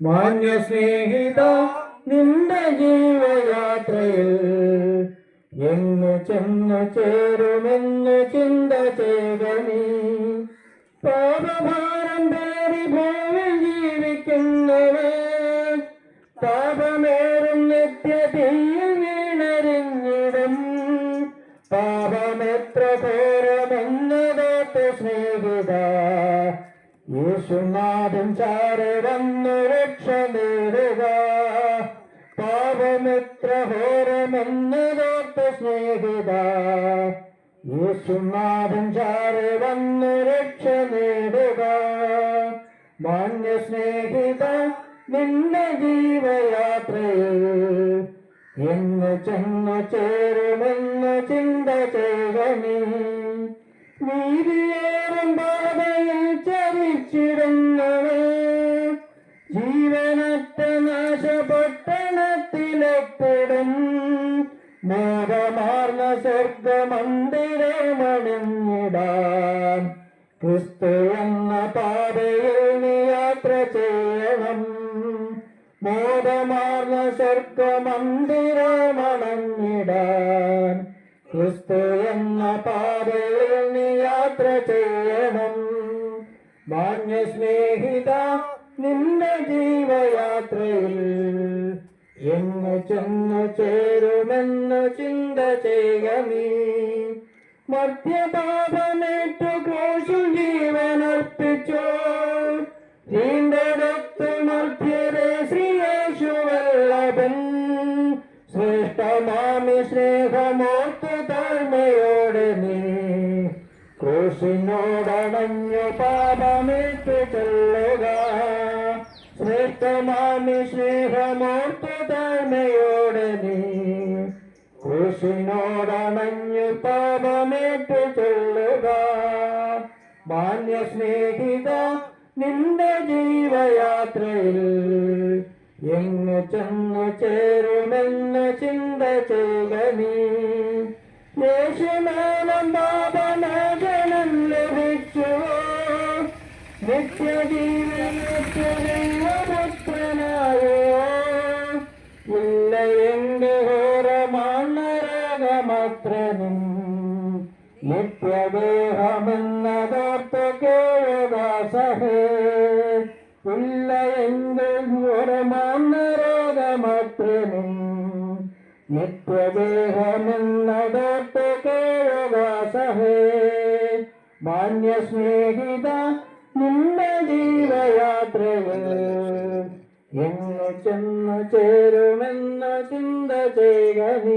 മാന്യ സ്നേഹിത നിന്റെ ജീവയാത്രയിൽ എങ്ങു ചെന്നു ചേരുമെന്ന് ചിന്ത ചെയ്ത നീ. പാപഭാരം പേറി ഭൂമിൽ ജീവിക്കുന്നവേ പാപമേറും നിത്യതയിൽ വീണരിഞ്ഞിടും. പാപമെത്ര ഘോരമെന്നതോട്ട് യേശുനാഥൻ വന്നു രക്ഷ നേടുക. പാപമെത്ര ഘോരമെന്നതോട്ട് സ്നേഹിത. യേശുനാഥൻ വന്നു രക്ഷ നേടുക. മാന്യ സ്നേഹിത നിന്റെ ജീവയാത്രയിൽ. എന്ന് ചേരുമെന്ന് ചിന്ത ചെയ്യണേ നീതിയേറും നാശപട്ടണത്തിലെത്തിടും മേഘമാർന്ന സ്വർഗമന്ദിരമണിഞ്ഞിടാൻ ക്രിസ്തു എന്ന പാതയിൽ യാത്ര ചെയ്യണം. മോദമാർന്ന സ്വർഗമന്ദിരമണഞ്ഞിടാൻ ക്രിസ്തു എന്ന പാതയിൽ നീ യാത്ര ചെയ്യണം. മാന്യ സ്നേഹിത നിന്റെ ജീവയാത്രയിൽ എങ്ങു ചെന്നു ചേരുമെന്ന് ചിന്ത ചെയ്യ നീ. മധ്യപാപമേറ്റു ക്രോശും ജീവനർപ്പിച്ചോ. വീണ്ടെടുത്തു മധ്യരെ ശ്രീയേശുവല്ലഭൻ ശ്രേഷ്ഠമാമി സ്നേഹമോർത്തു താഴ്മയോടെ നീ. ക്രൂശിനോടണഞ്ഞു പാപമേറ്റു ചെല്ലുക. ശ്രേഷ്ഠമാമി സ്നേഹമോർത്തു താഴ്മയോടെ നീ ക്രൂശിനോടണഞ്ഞു പാപമേറ്റു ചൊല്ലുക. മാന്യ സ്നേഹിത നിന്റെ ജീവയാത്രയിൽ എങ്ങു ചെന്നു ചേരുമെന്ന് ചിന്ത ചെയ്യുക നീ. യേശുനാമം പാപമോചനം ലഭിച്ചു. നിത്യജീവനത്തിനായോ നിത്യദേഹമെന്നതോർത്ത് കേഴുദാസഹേ ഇല്ല എങ്കിൽ ഘോരമാണരകമത്രനും നിത്യദേഹമെന്നതോർത്ത് കേഴുദാസഹേ മാന്യ സ്നേഹിത നിന്റെ ജീവയാത്രയിൽ എങ്ങു ചെന്നു ചേരുമെന്ന ചിന്ത ചെയ്യുക നീ